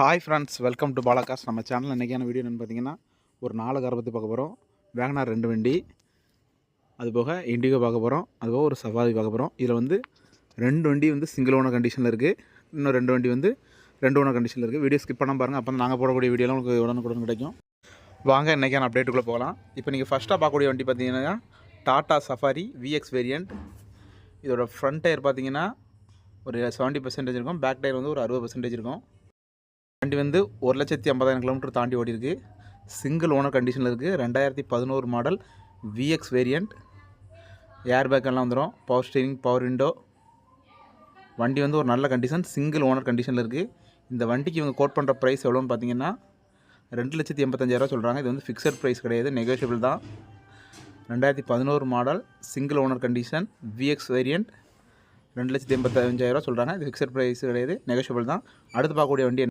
Hi friends welcome to பாலாகாஸ் நம்ம channel இன்றைக்கான வீடியோ என்னென்னு பார்த்தீங்கன்னா ஒரு நாலு காரை பற்றி பார்க்க போகிறோம் வேகனார் ரெண்டு வண்டி அது போக இண்டிகோ பார்க்க போகிறோம் அது போக ஒரு சஃபாரி பார்க்க போகிறோம் இதில் வந்து ரெண்டு வண்டி வந்து சிங்கிள் ஓனர் கண்டிஷனில் இருக்குது இன்னும் ரெண்டு வண்டி வந்து ரெண்டு ஓனர் கண்டிஷனில் இருக்குது வீடியோ ஸ்கிப் பண்ணால் பாருங்கள் அப்போ நாங்கள் போடக்கூடிய வீடியோலாம் உங்களுக்கு உடனுக்குடன் கிடைக்கும். வாங்க இன்றைக்கான அப்டேட்டுக்குள்ளே போகலாம். இப்போ நீங்கள் ஃபஸ்ட்டாக பார்க்கக்கூடிய வண்டி பார்த்தீங்கன்னா டாட்டா சஃபாரி விஎக்ஸ் வேரியண்ட் இதோட ஃப்ரண்ட் டயர் பார்த்தீங்கன்னா ஒரு செவன்ட்டி பர்சன்டேஜ் இருக்கும். பேக் டயர் வந்து ஒரு அறுபது பர்சன்டேஜ் இருக்கும். வண்டி வந்து ஒரு லட்சத்தி ஐம்பதாயிரம் கிலோமீட்டர் தாண்டி ஓடி இருக்கு சிங்கிள் ஓனர் கண்டிஷனில் இருக்குது ரெண்டாயிரத்தி பதினோரு model VX variant air bag எல்லாம் வந்துடும் பவர் ஸ்டீரிங் பவர் விண்டோ வண்டி வந்து ஒரு நல்ல கண்டிஷன் சிங்கிள் ஓனர் கண்டிஷனில் இருக்குது இந்த வண்டிக்கு இவங்க கோட் பண்ணுற ப்ரைஸ் எவ்வளோன்னு பார்த்தீங்கன்னா ரெண்டு லட்சத்தி எண்பத்தஞ்சாயிரரூவா சொல்கிறாங்க இது வந்து ஃபிக்ஸட் ப்ரைஸ் கிடையாது நெகோஷியபிள் தான். ரெண்டாயிரத்தி பதினோரு model single owner condition VX variant ரெண்டு லட்சத்தி எண்பத்தஞ்சாயிரரூவா சொல்கிறாங்க இது ஃபிக்ஸட் ப்ரைஸ் கிடையாது நெகோஷியபிள் தான். அடுத்து பார்க்கக்கூடிய வண்டி